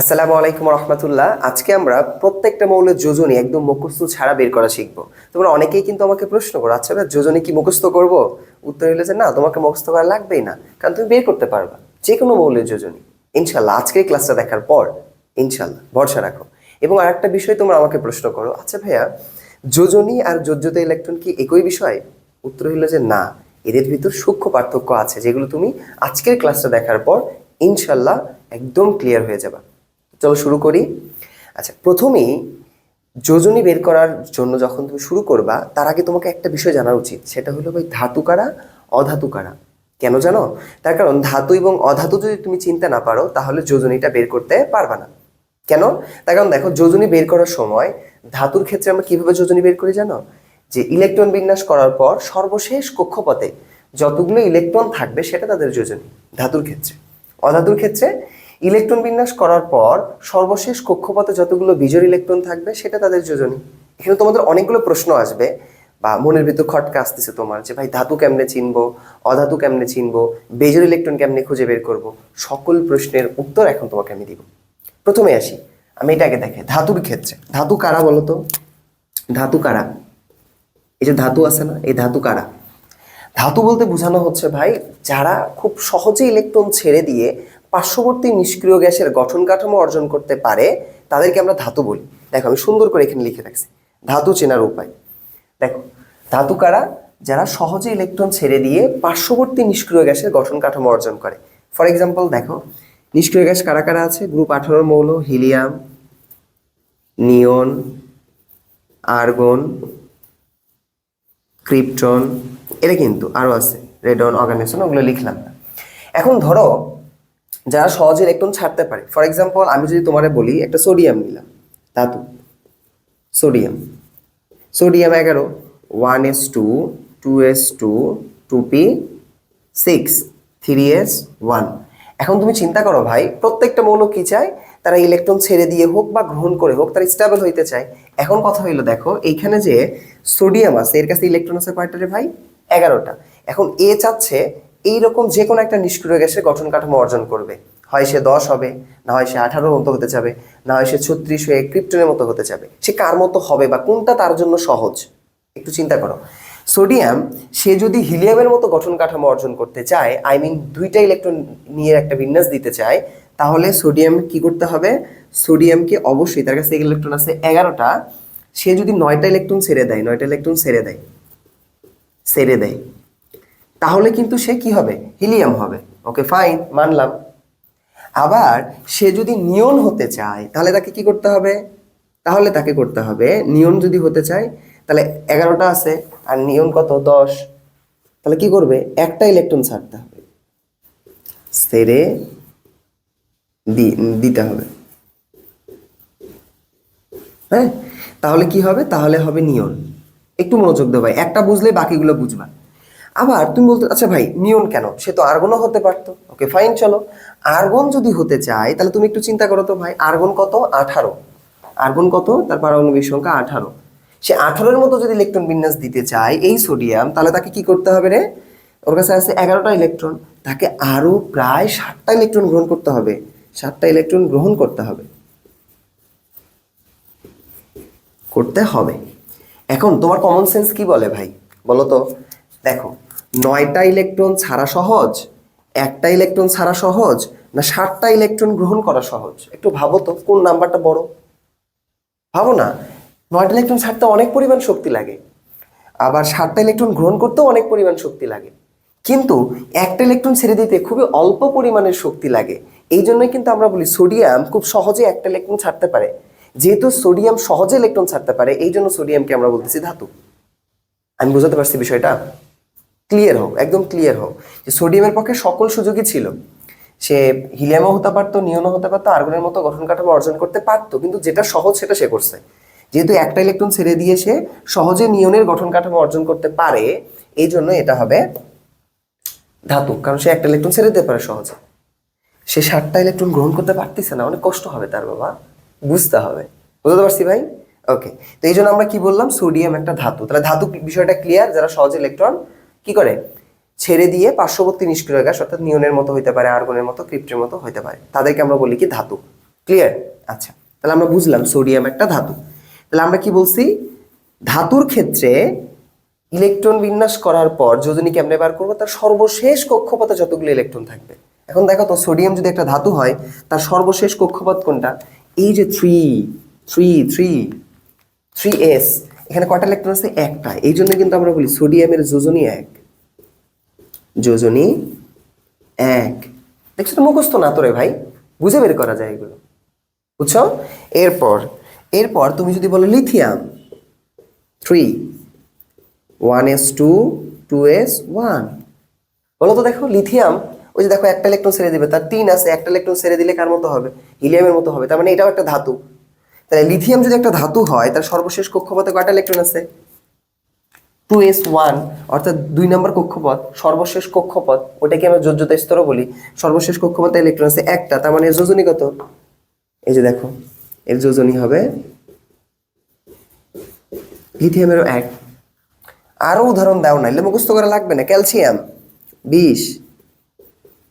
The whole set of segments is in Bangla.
আসসালামু আলাইকুম রহমতুল্লাহ। আজকে আমরা প্রত্যেকটা মৌলের যোজনী একদম মুখস্থ ছাড়া বের করা শিখব। তোমরা অনেকেই কিন্তু আমাকে প্রশ্ন করো আচ্ছা ভাই, যোজনী কি মুখস্থ করব? উত্তর হলো যে, না, তোমাকে মুখস্থ করা লাগবেই না, কারণ তুমি বের করতে পারবা। যে কোনো মৌলের যোজনী। ইনশাল্লাহ আজকের ক্লাসটা দেখার পর ইনশাল্লাহ ভরসা রাখো। এবং আরেকটা বিষয় তোমরা আমাকে প্রশ্ন করো আচ্ছা ভাইয়া, যোজনী আর যোজ্যত ইলেকট্রন কি একই বিষয়? উত্তর হলো যে, না, এদের ভিতর সূক্ষ্ম পার্থক্য আছে, যেগুলো তুমি আজকের ক্লাসটা দেখার পর ইনশাল্লাহ একদম ক্লিয়ার হয়ে যাবে। চলো শুরু করি। আচ্ছা প্রথমেই যোজনী বের করার জন্য যখন তুমি শুরু করবা, তার আগে তোমাকে একটা বিষয় জানা উচিত। সেটা হলো ভাই ধাতু কারা, অধাতু কারা। কেন জানো? তার কারণ ধাতু এবং অধাতু যদি তুমি চিনতে না পারো, তাহলে যোজনীটা বের করতে পারবা না। কেন? তার কারণ দেখো, যোজনী বের করার সময় ধাতুর ক্ষেত্রে আমরা কীভাবে যোজনী বের করি জানো? যে ইলেকট্রন বিন্যাস করার পর সর্বশেষ কক্ষপথে যতগুলো ইলেকট্রন থাকবে, সেটা তাদের যোজনী, ধাতুর ক্ষেত্রে। অধাতুর ক্ষেত্রে ইলেকট্রন বিন্যাস করার পর সর্বশেষ কক্ষপথে যতগুলো বিজোড় ইলেকট্রন থাকবে সেটা তাদের যোজনী। এখানে তোমাদের অনেকগুলো প্রশ্ন আসবে বা মনের ভিতর খটকা আসতেছে তোমার যে, ভাই, ধাতু কেমনে চিনবো? অধাতু কেমনে চিনবো? বেজোর ইলেকট্রন কেমনে খুঁজে বের করব? সকল প্রশ্নের উত্তর এখন তোমাকে আমি দিব। প্রথমে আসি, আমি এটাকে দেখে ধাতুর ক্ষেত্রে, ধাতু কারা বলো তো ধাতু কারা? এই যে ধাতু আছে না, এই ধাতু কারা? ধাতু বলতে বোঝানো হচ্ছে, ভাই, যারা খুব সহজে ইলেকট্রন ছেড়ে দিয়ে পার্শ্ববর্তী নিষ্ক্রিয় গ্যাসের গঠন কাঠামো অর্জন করতে পারে, তাদেরকে আমরা ধাতু বলি। দেখো, আমি সুন্দর করে এখানে লিখে রাখছি। ধাতু চেনার উপায়। দেখো, ধাতু কারা? যারা সহজে ইলেকট্রন ছেড়ে দিয়ে পার্শ্ববর্তী নিষ্ক্রিয় গ্যাসের গঠন কাঠামো অর্জন করে। ফর এক্সাম্পল দেখো, নিষ্ক্রিয় গ্যাস কারা কারা আছে? গ্রুপ আঠারোর মৌল, হিলিয়াম, নিয়ন, আর্গন, ক্রিপ্টন এটা কিন্তু আরও আছে, রেডন অর্গানিজম ওগুলো লিখলাম। এখন ধরো যারা সহজে ইলেকট্রন ছাড়তে পারে। ফর এক্সাম্পল আমি যদি তোমারে বলি, একটা সোডিয়াম নিলাম, ধাতু। সোডিয়াম সোডিয়াম এগারো one S two two S two two P six three S one এখন তুমি চিন্তা করো ভাই, প্রত্যেকটা মৌল কি চায়? তারা ইলেকট্রন ছেড়ে দিয়ে হোক বা গ্রহণ করে হোক, তারা স্টেবল হইতে চায়। এখন কথা হইল, দেখো, এইখানে যে সোডিয়াম আছে, এর কাছে ইলেকট্রন আছে কয়টা রে ভাই? এগারোটা। এখন এ চাচ্ছে এইরকম যে কোনো একটা নিষ্ক্রিয় গ্যাসের গঠন কাঠামো অর্জন করবে। হয় সে দশ হবে, না হয় সে আঠারোর মতো হতে যাবে, না হয় সে ছত্রিশ হয়ে ক্রিপ্টনের মতো হতে যাবে। সে কার মতো হবে বা কোনটা তার জন্য সহজ? একটু চিন্তা করো। সোডিয়াম, সে যদি হিলিয়ামের মতো গঠন কাঠামো অর্জন করতে চায়, আই মিন দুইটা ইলেকট্রন নিয়ে একটা বিন্যাস দিতে চায়, তাহলে সোডিয়াম কি করতে হবে? সোডিয়ামকে অবশ্যই, তার কাছে ইলেকট্রন আছে এগারোটা, সে যদি নয়টা ইলেকট্রন ছেড়ে দেয়, নয়টা ইলেকট্রন ছেড়ে দেয় ছেড়ে দেয় তাহলে কিন্তু সে কি হবে? হিলিয়াম হবে। ওকে ফাইন মানলাম। আবার সে যদি নিয়ন হতে চায়, তাহলে তাকে কি করতে হবে? তাহলে তাকে করতে হবে নিয়ন যদি হতে চায়, তাহলে এগারোটা আছে, আর নিয়ন কত? দশ। তাহলে কি করবে? একটা ইলেকট্রন ছাড়তে হবে। সেরে দিতে হবে। হ্যাঁ? তাহলে কি হবে? তাহলে হবে নিয়ন। একটু মনোযোগ দেবো ভাই। একটা বুঝলে বাকিগুলো বুঝবা। আবার তুমি বলতে আচ্ছা ভাই নিয়ন কেন? সে তো আর্গনও হতে পারতো। ওকে ফাইন চলো। আর্গন যদি হতে চায়, তাহলে তুমি একটু চিন্তা করো তো ভাই। আর্গন কত? আঠারো। আর্গন কত? তার পারমাণবিক সংখ্যা আঠারো। সে আঠারোর মতো যদি ইলেকট্রন বিন্যাস দিতে চায়, এই সোডিয়াম তাহলে তাকে কি করতে হবে রে? ওর কাছে আছে এগারোটা ইলেকট্রন তাকে আরও প্রায় ষাটটা ইলেকট্রন গ্রহণ করতে হবে। ষাটটা ইলেকট্রন গ্রহণ করতে হবে। করতে হবে। এখন তোমার কমন সেন্স কি বলে ভাই? বলো তো। দেখো, নয়টা ইলেকট্রন ছাড়া সহজ, একটা ইলেকট্রন ছাড়া সহজ, না ষাটটা ইলেকট্রন গ্রহণ করা সহজ? একটু ভাবো তো, কোন নাম্বারটা বড়? ভাবো না, নয়টা ইলেকট্রন ছাড়তে অনেক পরিমাণ শক্তি লাগে, আবার ষাটটা ইলেকট্রন গ্রহণ করতেও অনেক পরিমাণ শক্তি লাগে। কিন্তু একটা ইলেকট্রন ছেড়ে দিতে খুবই অল্প পরিমাণের শক্তি লাগে, এই জন্যই কিন্তু আমরা বলি সোডিয়াম খুব সহজে একটা ইলেকট্রন ছাড়তে পারে। যেহেতু সোডিয়াম সহজে ইলেকট্রন ছাড়তে পারে, এই জন্য সোডিয়ামকে আমরা বলতেছি ধাতু। আমি বোঝাতে পারছি বিষয়টা? ক্লিয়ার হোক, একদম ক্লিয়ার হোক, যে সোডিয়ামের পক্ষে সকল সুযোগই ছিল। সে হিলিয়ামও হতে পারতো নিয়নও হতে পারতো, আর্গনের মতো গঠন কাঠামো অর্জন করতে পারতো, কিন্তু যেটা সহজ সেটা সে করছে। যেহেতু একটা ইলেকট্রন ছেড়ে দিয়ে সে সহজে নিয়নের গঠন কাঠামো অর্জন করতে পারে, এই জন্য এটা হবে ধাতু, কারণ সে একটা ইলেকট্রন ছেড়ে দিতে পারে সহজে। সে ষাটটা ইলেকট্রন গ্রহণ করতে পারতেছে না, অনেক কষ্ট হবে তার বাবা, বুঝতে হবে। বুঝতে পারছি ভাই? ওকে তো এই জন্য আমরা কি বললাম? সোডিয়াম একটা ধাতু। তাহলে ধাতু বিষয়টা ক্লিয়ার যারা সহজে ইলেকট্রন কি করে? ছেড়ে দিয়ে পার্শ্ববর্তী নিষ্ক্রিয় গ্যাস, অর্থাৎ নিয়নের মতো হইতে পারে, আর্গনের মতো, ক্রিপ্টের মতো হইতে পারে। তাদেরকে আমরা বলি কি? ধাতু। ক্লিয়ার আচ্ছা। তাহলে আমরা বুঝলাম সোডিয়াম একটা ধাতু। তাহলে আমরা কি বলছি? ধাতুর ক্ষেত্রে ইলেকট্রন বিন্যাস করার পর যোজনী কেমনে বার করব? তার সর্বশেষ কক্ষপথে যতগুলো ইলেকট্রন থাকবে। এখন দেখো তো, সোডিয়াম যদি একটা ধাতু হয়, তার সর্বশেষ কক্ষপথ কোনটা? এই যে three three three three S এখানে কটা ইলেকট্রন আছে? একটা। এই জন্য কিন্তু আমরা বলি সোডিয়ামের যোজনী এক। যোজনী এক। দেখছ তো মুখস্থ না তো রে ভাই? বুঝে বের করা যায় এগুলো। বুঝছ? এরপর এরপর তুমি যদি বলো lithium three one S two two S one বলো তো দেখো, লিথিয়াম, ওই যে দেখো একটা ইলেকট্রন ছেড়ে দেবে, তার তিন আছে, একটা ইলেকট্রন ছেড়ে দিলে কার মতো হবে? হিলিয়ামের মতো হবে। তার মানে এটাও একটা ধাতু। তাহলে লিথিয়াম যদি একটা ধাতু হয়, তার সর্বশেষ কক্ষপথে কয়টা ইলেকট্রন আছে? টু এস ওয়ান অর্থাৎ দুই নম্বর কক্ষপথ, সর্বশেষ কক্ষপথ, ওটাকে আমরা যোজ্যতা স্তর বলি, সর্বশেষ কক্ষপথে ইলেকট্রন আছে একটা, তার মানে যোজনী কত? এই যে দেখো, এর যোজনী হবে লিথিয়ামেরও এক। আরও উদাহরণ দাও না এলে মুখস্থ করা লাগবে না ক্যালসিয়াম বিশ।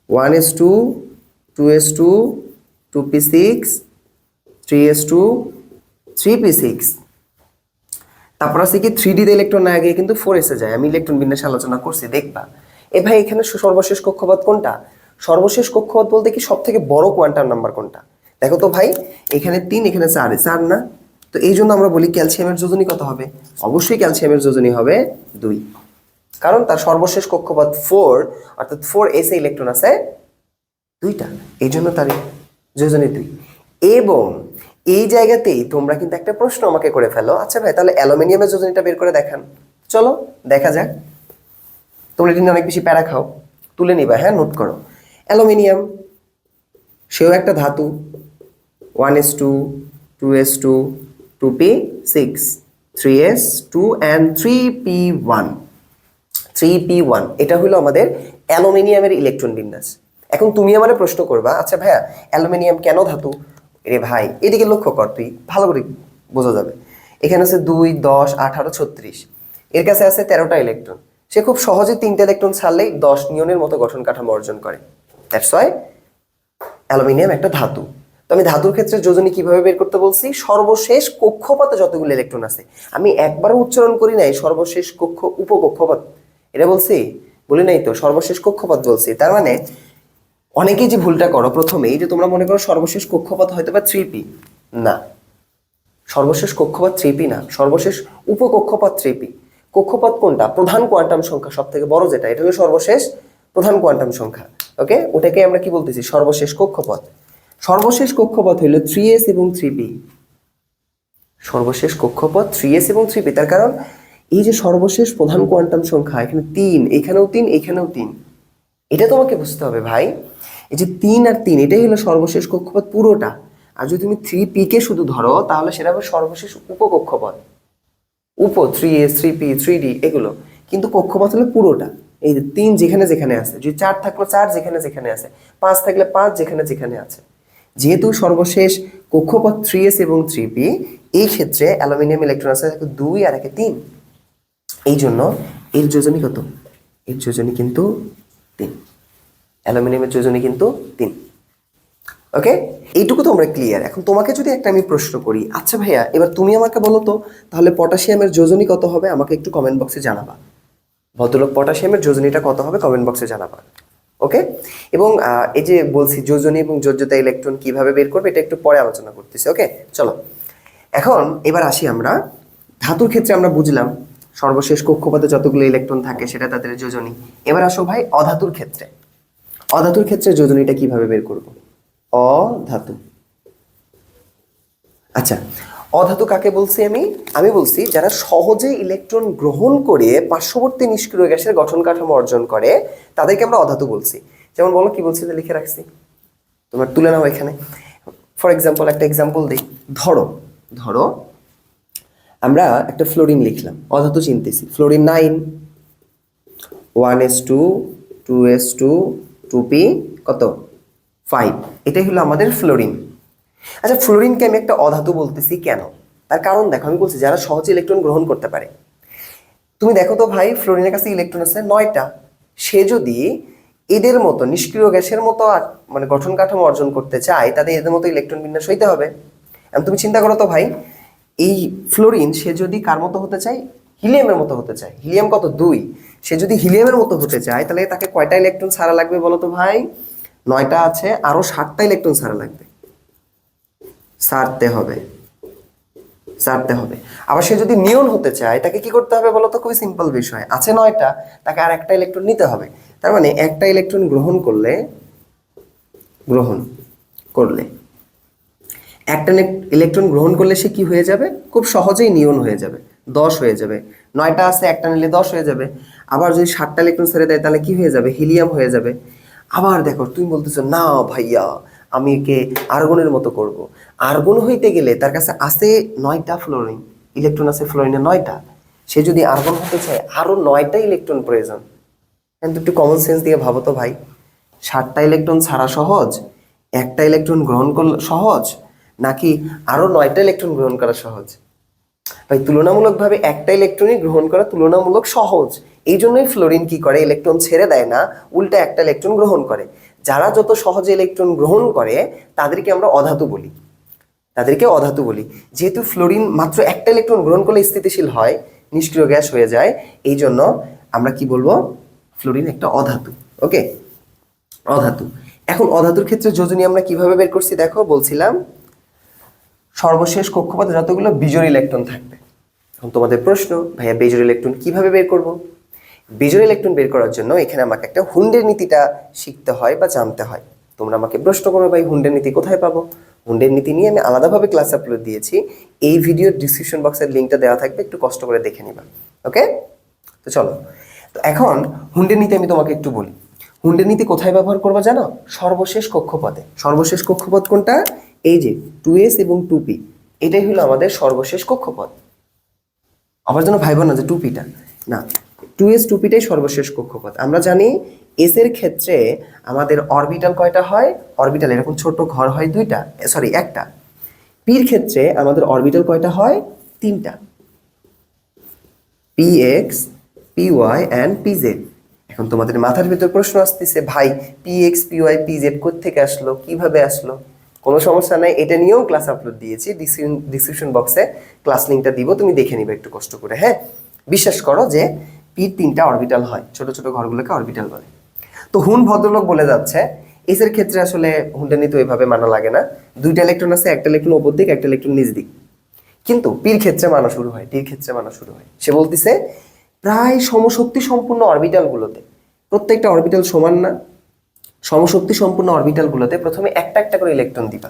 One S two two S two two P six three S two three P six তারপর আছে কি থ্রি ডিতে ইলেকট্রন না গিয়ে কিন্তু ফোর এসে যায়। আমি ইলেকট্রন বিন্যাস আলোচনা করছি, দেখবা। এ ভাই, এখানে সর্বশেষ কক্ষপথ কোনটা? সর্বশেষ কক্ষপথ বলতে কি সব থেকে বড় কোয়ান্টাম নাম্বার কোনটা? দেখো তো ভাই, এখানে তিন, এখানে চার চার না? তো এই জন্য আমরা বলি ক্যালসিয়ামের যোজনী কত হবে? অবশ্যই ক্যালসিয়ামের যোজনী হবে দুই। কারণ তার সর্বশেষ কক্ষপথ ফোর অর্থাৎ ফোর এসে ইলেকট্রন আছে দুইটা। এই জন্য তার যোজনী দুই। এবং এই জায়গাতেই তোমরা কিন্তু একটা প্রশ্ন আমাকে করে ফেলো। আচ্ছা ভাই, তাহলে অ্যালুমিনিয়ামের যোজনীটা বের করে দেখান। চলো, দেখা যাক। তোমরা কিন্তু অনেক বেশি প্যারা খাও। তুলে নিবা হ্যাঁ নোট করো। অ্যালুমিনিয়াম, সেও একটা ধাতু। One S two two S two two P six three S two and three P one three P one এটা হলো আমাদের অ্যালুমিনিয়ামের ইলেকট্রন বিন্যাস। এখন তুমি আমার প্রশ্ন করবা আচ্ছা ভাইয়া, অ্যালুমিনিয়াম কেন ধাতু? রে ভাই, এদিকে লক্ষ্য কর তুই, ভালো করে বোঝা যাবে। এখানে আছে দুই, দশ, আঠারো, ছত্রিশ। এর কাছে আছে তেরোটা ইলেকট্রন সে খুব সহজে তিনটা ইলেকট্রন ছাড়লেই দশ নিয়নের মতো গঠন কাঠামো অর্জন করে। দ্যাটস ওয়াই অ্যালুমিনিয়াম একটা ধাতু। তো আমি ধাতুর ক্ষেত্রে যোজনী কীভাবে বের করতে বলছি? সর্বশেষ কক্ষপথে যতগুলো ইলেকট্রন আছে। আমি একবারও উচ্চারণ করি নাই, সর্বশেষ কক্ষ, উপকক্ষপথ। এটা বলছি? বলি নাই তো? সর্বশেষ কক্ষপথ বলছি। তার মানে অনেকেই যে ভুলটা করো, প্রথমেই যে তোমরা মনে করো সর্বশেষ কক্ষপথ হয়তো বা থ্রি পি না। সর্বশেষ কক্ষপথ থ্রি পি না, সর্বশেষ উপকক্ষপথ থ্রি পি কক্ষপথ কোনটা? প্রধান কোয়ান্টাম সংখ্যা সব থেকে বড় যেটা, এটা হলো সর্বশেষ প্রধান কোয়ান্টাম সংখ্যা, ওকে? ওটাকে আমরা কি বলতেছি? সর্বশেষ কক্ষপথ। সর্বশেষ কক্ষপথ হইল থ্রি এস এবং থ্রি পি সর্বশেষ কক্ষপথ থ্রি এস এবং থ্রি পি তার কারণ এই যে সর্বশেষ প্রধান কোয়ান্টাম সংখ্যা, এখানে তিন, এখানেও তিন এখানেও তিন। এটা তোমাকে বুঝতে হবে ভাই। এই যে তিন আর তিন, এটাই হলো সর্বশেষ কক্ষপথ পুরোটা। আর যদি তুমি থ্রি পি কে শুধু ধরো, তাহলে সেটা হবে সর্বশেষ উপকক্ষপথ। উপ three S three P three D এগুলো। কিন্তু কক্ষপথ হলো পুরোটা। এই যে তিন যেখানে যেখানে আছে, যদি চার থাকল চার যেখানে যেখানে আছে, পাঁচ থাকলে পাঁচ যেখানে যেখানে আছে। যেহেতু সর্বশেষ কক্ষপথ থ্রি এস এবং থ্রি পি এই ক্ষেত্রে অ্যালুমিনিয়াম, ইলেকট্রন আছে দুই আর একে তিন। এই জন্য এর যোজনী কত? এর যোজনী কিন্তু তিন। অ্যালুমিনিয়ামের যোজনী কিন্তু তিন। ওকে এইটুকু তো আমরা ক্লিয়ার এখন তোমাকে যদি একটা আমি প্রশ্ন করি আচ্ছা ভাইয়া, এবার তুমি আমাকে বলো তো, তাহলে পটাশিয়ামের যোজনী কত হবে? আমাকে একটু কমেন্ট বক্সে জানাবা। ভদ্রলোক, পটাশিয়ামের যোজনীটা কত হবে? কমেন্ট বক্সে জানাবা। ওকে এবং এই যে বলছি যোজনী এবং যোজ্যতা ইলেকট্রন কীভাবে বের করবে, এটা একটু পরে আলোচনা করতেছি ওকে চলো। এখন এবার আসি আমরা। ধাতুর ক্ষেত্রে আমরা বুঝলাম, সর্বশেষ কক্ষপথে যতগুলো ইলেকট্রন থাকে সেটা তাদের যোজনী। এবার আসো ভাই অধাতুর ক্ষেত্রে। অধাতুর ক্ষেত্রে যোজনীটা কীভাবে বের করব? অধাতু। আচ্ছা অধাতু কাকে বলছি আমি? আমি বলছি যারা সহজে ইলেকট্রন গ্রহণ করে পার্শ্ববর্তী নিষ্ক্রিয় গ্যাসের গঠন কাঠামো অর্জন করে, তাদেরকে আমরা অধাতু বলছি। যেমন বলো কি বলছি লিখে রাখছি? তোমার তুলে নাও এখানে। ফর এক্সাম্পল একটা এক্সাম্পল দিই। ধরো ধরো, আমরা একটা ফ্লোরিন লিখলাম। অধাতু চিনতেছি। Fluorine nine one S two two S two two P কত? ফাইভ এটাই হলো আমাদের ফ্লোরিন আচ্ছা ফ্লোরিনকে আমি একটা অধাতু বলতেছি কেন? তার কারণ দেখো, আমি বলছি যারা সহজে ইলেকট্রন গ্রহণ করতে পারে। তুমি দেখো তো ভাই ফ্লোরিনের কাছে ইলেকট্রন আছে নয়টা। সে যদি এদের মতো নিষ্ক্রিয় গ্যাসের মতো মানে গঠন কাঠামো অর্জন করতে চায় তাদের এদের মতো ইলেকট্রন বিন্যাস হইতে হবে। এখন তুমি চিন্তা করো তো ভাই, এই ফ্লোরিন সে যদি কার মতো হতে চায়? হিলিয়ামের মতো হতে চায়। হিলিয়াম কত? দুই। সে যদি হিলিয়ামের মতো হতে চায়, তাহলে তাকে কয়টা ইলেকট্রন ছাড়া লাগবে বলো তো ভাই? নয়টা আছে, আরও ষাটটা ইলেকট্রন ছাড়া লাগবে। সারতে হবে। সারতে হবে। আবার সে যদি নিয়ন হতে চায়, তাকে কি করতে হবে বলো তো? খুবই সিম্পল বিষয়। আছে নয়টা, তাকে আর একটা ইলেকট্রন নিতে হবে। তার মানে একটা ইলেকট্রন গ্রহণ করলে গ্রহণ করলে, একটা ইলেকট্রন গ্রহণ করলে সে কি হয়ে যাবে? খুব সহজেই নিয়ন হয়ে যাবে। দশ হয়ে যাবে। নয়টা আছে, একটা নিলে দশ হয়ে যাবে। আবার যদি সাতটা ইলেকট্রন ছেড়ে দেয়, তাহলে কি হয়ে যাবে? হিলিয়াম হয়ে যাবে। আবার দেখো, তুমি বলতেছো, না ভাইয়া, আমি একে আর্গনের মতো করব। আর্গন হইতে গেলে তার কাছে আছে নয়টা ফ্লোরিন। ইলেকট্রন আছে ফ্লোরিনে নয়টা। সে যদি আর্গন হতে চায়, আরও নয়টা ইলেকট্রন প্রয়োজন। কিন্তু একটু কমন সেন্স দিয়ে ভাবো তো ভাই। সাতটা ইলেকট্রন ছাড়া সহজ? একটা ইলেকট্রন গ্রহণ করা সহজ? নাকি আরও নয়টা ইলেকট্রন গ্রহণ করা সহজ? ভাই, তুলনামূলকভাবে একটা ইলেকট্রনই গ্রহণ করা তুলনামূলক সহজ। এই জন্যই ফ্লোরিন কি করে? ইলেকট্রন ছেড়ে দেয় না, উল্টা একটা ইলেকট্রন গ্রহণ করে। যারা যত সহজে ইলেকট্রন গ্রহণ করে, তাদেরকে আমরা অধাতু বলি। তাদেরকে অধাতু বলি। যেহেতু ফ্লোরিন মাত্র একটা ইলেকট্রন গ্রহণ করলে স্থিতিশীল হয়, নিষ্ক্রিয় গ্যাস হয়ে যায় এই জন্য আমরা কি বলব? ফ্লোরিন একটা অধাতু ওকে অধাতু। এখন অধাতুর ক্ষেত্রে যোজনী আমরা কীভাবে বের করছি দেখো, বলছিলাম, সর্বশেষ কক্ষপথে যতগুলো বিজোড় ইলেকট্রন থাকবে। এখন তোমাদের প্রশ্ন, ভাইয়া, বিজোড় ইলেকট্রন কীভাবে বের করব? বিজোড় ইলেকট্রন বের করার জন্য এখানে আমাকে একটা হুন্ডের নীতিটা শিখতে হয় বা জানতে হয়। তোমরা আমাকে প্রশ্ন করো ভাই, হুন্ডের নীতি কোথায় পাবো? হুন্ডের নীতি নিয়ে আমি আলাদাভাবে ক্লাস আপলোড দিয়েছি। এই ভিডিওর ডিসক্রিপশন বক্সের লিঙ্কটা দেওয়া থাকবে, একটু কষ্ট করে দেখে নিবা। ওকে তো চলো। তো এখন হুন্ডের নীতি আমি তোমাকে একটু বলি। হুন্ডের নীতি কোথায় ব্যবহার করবা জানো? সর্বশেষ কক্ষপথে। সর্বশেষ কক্ষপথ কোনটা? এই যে টু এস এবং টু পি এটাই হলো আমাদের সর্বশেষ কক্ষপথ। আবার যেন ভাইব না যে টুপিটা না টু এস টুপিটাই সর্বশেষ কক্ষপথ। আমরা জানি এস এর ক্ষেত্রে আমাদের অরবিটাল কয়টা হয়? অরবিটাল এরকম ছোট ঘর হয় দুইটা সরি একটা। পির ক্ষেত্রে আমাদের অরবিটাল কয়টা হয়? তিনটা। P X P Y and P Z এখন তোমাদের মাথার ভিতর প্রশ্ন আসতেছে, ভাই P X P Y P Z কোথেকে আসলো? কীভাবে আসলো? কোনো সমস্যা নাই, এটা নিয়েও ক্লাস আপলোড দিয়েছি। ডিসক্রিপশন বক্সে ক্লাস লিঙ্কটা দিব, তুমি দেখে নিবে একটু কষ্ট করে হ্যাঁ? বিশ্বাস করো যে পির তিনটা অরবিটাল হয়, ছোট ছোট ঘরগুলোকে অরবিটাল বলে। তো হুন ভদ্রলোক বলে যাচ্ছে এস এর ক্ষেত্রে আসলে হুনটা নিতে ওইভাবে মানা লাগে না। দুইটা ইলেকট্রন আছে, একটা ইলেকট্রন ওপর দিক, একটা ইলেকট্রন নিচ দিক। কিন্তু পীর ক্ষেত্রে মানা শুরু হয় টির ক্ষেত্রে মানা শুরু হয়। সে বলতেছে, প্রায় সমশক্তি সম্পূর্ণ অরবিটালগুলোতে প্রত্যেকটা অরবিটাল সমান না। সমশক্তি সম্পূর্ণ অরবিটালগুলোতে প্রথমে একটা একটা করে ইলেকট্রন দিবা।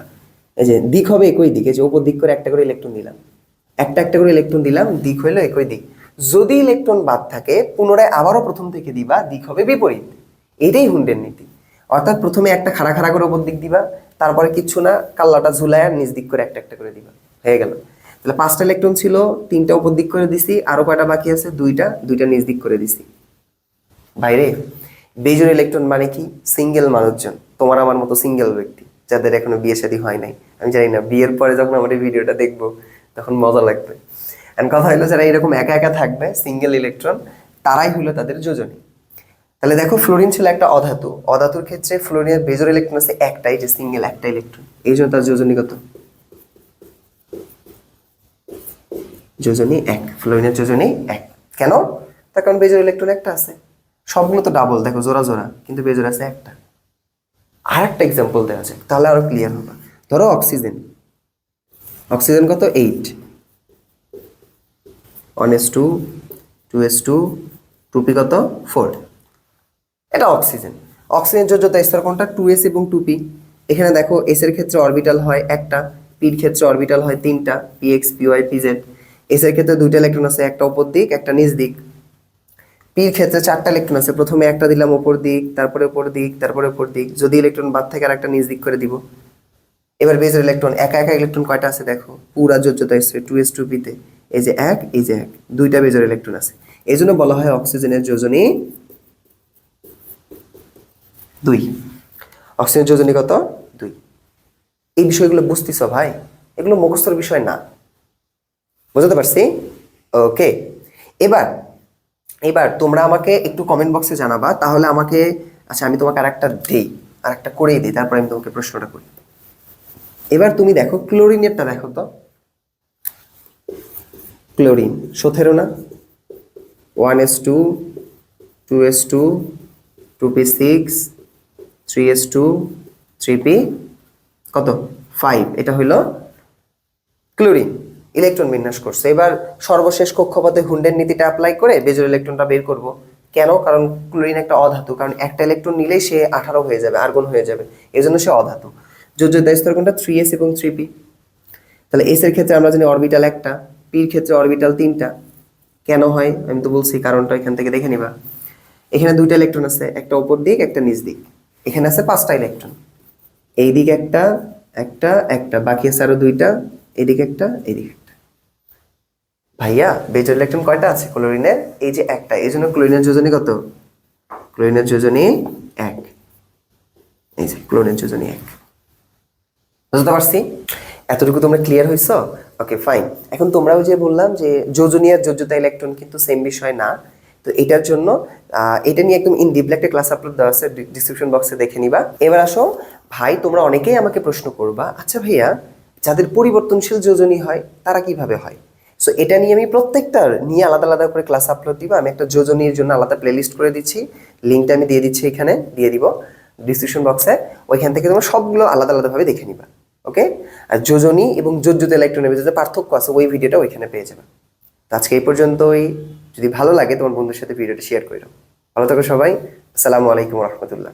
এই যে দিক হবে একই দিকে যে ওপর দিক করে একটা করে ইলেকট্রন দিলাম। একটা একটা করে ইলেকট্রন দিলাম, দিক হইল একই দিক। যদি ইলেকট্রন বাদ থাকে, পুনরায় আবারও প্রথম থেকে দিবা, দিক হবে বিপরীত। এটাই হুন্ডের নীতি। অর্থাৎ প্রথমে একটা খাড়া খাড়া করে ওপর দিক দিবা, তারপরে কিচ্ছু না, কাল্লাটা ঝুলায় নিচ দিক করে একটা একটা করে দিবা। হয়ে গেল। তাহলে পাঁচটা ইলেকট্রন ছিল, তিনটা উপর দিক করে দিছি, আরও কয়টা বাকি আছে? দুইটা দুইটা নিজ দিক করে দিছি। বাইরে বেজোর ইলেকট্রন মানে কি? সিঙ্গেল মানুষজন। তোমার আমার মতো সিঙ্গেল ব্যক্তি, যাদের এখনও বিয়ে শাদী হয় নাই। আমি জানি না, বিয়ের পরে যখন আমার এই ভিডিওটা দেখব, তখন মজা লাগবে। এন্ড কথা হলো যারা এরকম একা একা থাকবে সিঙ্গেল ইলেকট্রন তারাই হলো তাদের যোজনী। তাহলে দেখো ফ্লোরিন ছিল একটা অধাতু। অধাতুর ক্ষেত্রে ফ্লোরিনের বেজর ইলেকট্রন আছে একটাই, যে সিঙ্গেল একটা ইলেকট্রন এই জন্য তার যোজনী কত? যোজনী এক। ফ্লোরিনের যোজনী এক। কেন? তার কারণ বেজোর ইলেকট্রন একটা আছে। সবগুলো তো ডাবল দেখো জোড়া জোড়া, কিন্তু বেজর আছে একটা। আর একটা এক্সাম্পল দেওয়া যায় তাহলে আরও ক্লিয়ার হবে। ধরো অক্সিজেন অক্সিজেন কত? Eight one S two two S two two P কত? ফোর এটা অক্সিজেন অক্সিজেন যোজ্যতা স্তর কোনটা? টু এস এবং টু পি এখানে দেখো এস এর ক্ষেত্রে অরবিটাল হয় একটা পির ক্ষেত্রে অরবিটাল হয় তিনটা P X P Y P Z S এর ক্ষেত্রে দুইটা ইলেকট্রন আছে, একটা উপর দিক, একটা নিচ দিক. পির ক্ষেত্রে চারটা ইলেকট্রন আছে, প্রথমে একটা দিলাম উপর দিক, তারপরে উপর দিক, তারপরে উপর দিক, যদি ইলেকট্রন বাদ থেকে আর একটা নিচ দিক করে দিব। এবার বেজের ইলেকট্রন একা একা ইলেকট্রন কয়টা আছে দেখো? পুরা যোজ্যতা এসছে টু এস টু পিতে এই যে এক, এই যে এক, দুইটা বেজের ইলেকট্রন আছে। এই জন্য বলা হয় অক্সিজেনের যোজনী দুই। অক্সিজেন যোজনী কত? দুই। এই বিষয়গুলো বুঝতেছ ভাই? এগুলো মুখস্থর বিষয় না। বুঝতে পারছি? ওকে। এবার এবার তোমরা আমাকে একটু কমেন্ট বক্সে জানাবা, তাহলে আমাকে আচ্ছা আমি তোমাকে আর একটা দেই আর একটা করেই দিই, তারপর আমি তোমাকে প্রশ্নটা করি। এবার তুমি দেখো ক্লোরিনেরটা দেখো তো। ক্লোরিন। সতেরো না? One S two two S two two P six, three S two, three P কত? ফাইভ। এটা হইল ক্লোরিন, ইলেকট্রন বিন্যাস করছে। এবার সর্বশেষ কক্ষপথে হুন্ডের নীতিটা অ্যাপ্লাই করে বেজোর ইলেকট্রনটা বের করব। কেন? কারণ ক্লোরিন একটা অধাতু, কারণ একটা ইলেকট্রন নিলেই সে আঠারো হয়ে যাবে, আর্গন হয়ে যাবে। এই জন্য সে অধাতু। যোজ্যতা স্তর কোনটা থ্রি এস এবং থ্রি পি তাহলে এস এর ক্ষেত্রে আমরা জানি অরবিটাল একটা। পির ক্ষেত্রে অরবিটাল তিনটা। কেন হয়? আমি তো বলছি, কারণটা এখান থেকে দেখে নিবা। এখানে দুইটা ইলেকট্রন আছে, একটা উপর দিক, একটা নিচ দিক। এখানে আছে পাঁচটা ইলেকট্রন এই দিকে একটা একটা একটা। বাকি আছে আরও দুইটা, এদিকে একটা এদিকে একটা। ভাইয়া বেজর ইলেকট্রন কয়টা আছে? ক্লোরিনের এই যে একটা। এই জন্য ক্লোরিনের যোজনী কত? ক্লোরিনের যোজনী এক। এই যে ক্লোরিনের যোজনী এক। বুঝতে পারছি? এতটুকু তোমরা ক্লিয়ার হয়েছ ওকে ফাইন এখন তোমরাও যে বললাম যে যোজনী আর যোজ্যতা ইলেকট্রন কিন্তু সেম বিষয় না। তো এটার জন্য এটা নিয়ে একদম ইন ডিপলি একটা ক্লাস আপলোড দেওয়া আছে ডিসক্রিপশন বক্সে দেখে নিবা। এবার আসো, ভাই, তোমরা অনেকেই আমাকে প্রশ্ন করবা আচ্ছা ভাইয়া, যাদের পরিবর্তনশীল যোজনী হয়, তারা কীভাবে হয়? সো এটা নিয়ে আমি প্রত্যেকটার নিয়ে আলাদা আলাদা করে ক্লাস আপলোড দিব। আমি একটা যোজনীর জন্য আলাদা প্লেলিস্ট করে দিচ্ছি। লিঙ্কটা আমি দিয়ে দিচ্ছি এখানে, দিয়ে দিব ডিসক্রিপশন বক্সে ওইখান থেকে তোমরা সবগুলো আলাদা আলাদাভাবে দেখে নিবা। ওকে আর যোজনী এবং যোজ্যতে ইলেকট্রনের ভিতরে পার্থক্য আছে, ওই ভিডিওটা ওইখানে পেয়ে যাবে। তো আজকে এই পর্যন্তই। যদি ভালো লাগে তোমার বন্ধুর সাথে ভিডিওটা শেয়ার করে ভালো থাকো সবাই। আসসালামু আলাইকুম রহমতুল্লাহ।